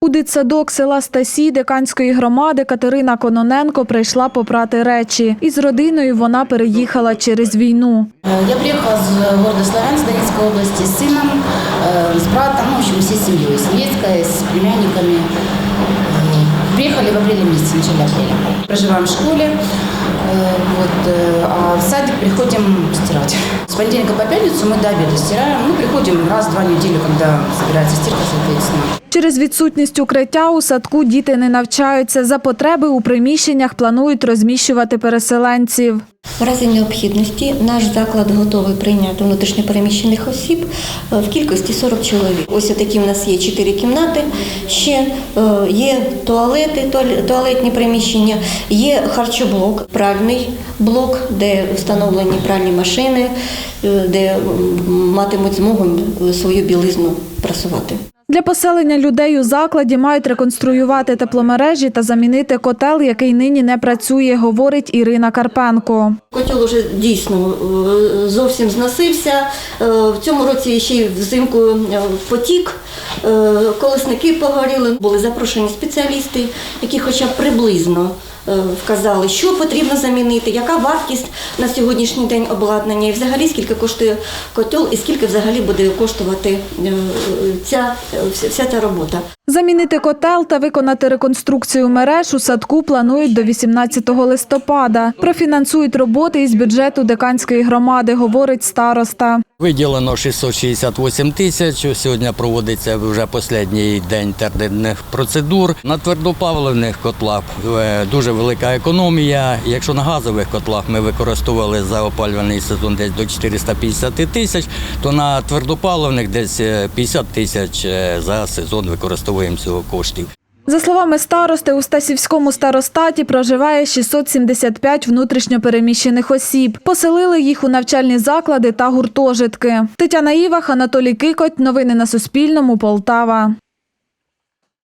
У дитсадок села Стасі Деканської громади Катерина Кононенко прийшла попрати речі. Із родиною вона переїхала через війну. Э, Я приехала из города Славянск Донецкой области с сыном, э, с братом, ну, в общем, всей семьей, с невесткой, с племянниками. Э, Приехали в апреле месяце, в начале апреля. Проживаем в школе, э, вот, э, а в садик приходим стирать. Понедельника по пятницу мы до обеда стираем, мы приходим раз-два недели, неделю, когда собирается стирка, соответственно. Через відсутність укриття у садку діти не навчаються. За потреби у приміщеннях планують розміщувати переселенців. В разі необхідності наш заклад готовий прийняти внутрішньопереміщених осіб е, в кількості 40 чоловік. Ось такі в нас є 4 кімнати. Ще е, є туалети, туалетні приміщення, є харчоблок, пральний блок, де встановлені пральні машини, е, де матимуть змогу свою білизну прасувати. Для поселення людей у закладі мають реконструювати тепломережі та замінити котел, який нині не працює, говорить Ірина Карпенко. Котел уже дійсно е, зовсім зносився. Е, В цьому році ще й взимку е, потік, колесники погоріли. Були запрошені спеціалісти, які хоча б приблизно вказали, що потрібно замінити, яка вартість на сьогоднішній день обладнання, і взагалі скільки коштує котел, і скільки взагалі буде коштувати е, ця, вся- вся ця робота. Замінити котел та виконати реконструкцію мереж у садку планують до 18 листопада. Профінансують роботи із бюджету Деканської громади, говорить староста. Виділено 668 тисяч. Сьогодні проводиться вже останній день тендерних процедур. На твердопаливних котлах е, дуже велика економія. Якщо на газових котлах ми використовували за опалювальний сезон десь до 450 тисяч, то на твердопаливних десь е, 50 тисяч е, за сезон використовуємо цього коштів. За словами старости, у Стасівському старостаті проживає 675 внутрішньопереміщених осіб. Поселили їх у навчальні заклади та гуртожитки. Тетяна Івах, Анатолій Кикоть. Новини на Суспільному. Полтава.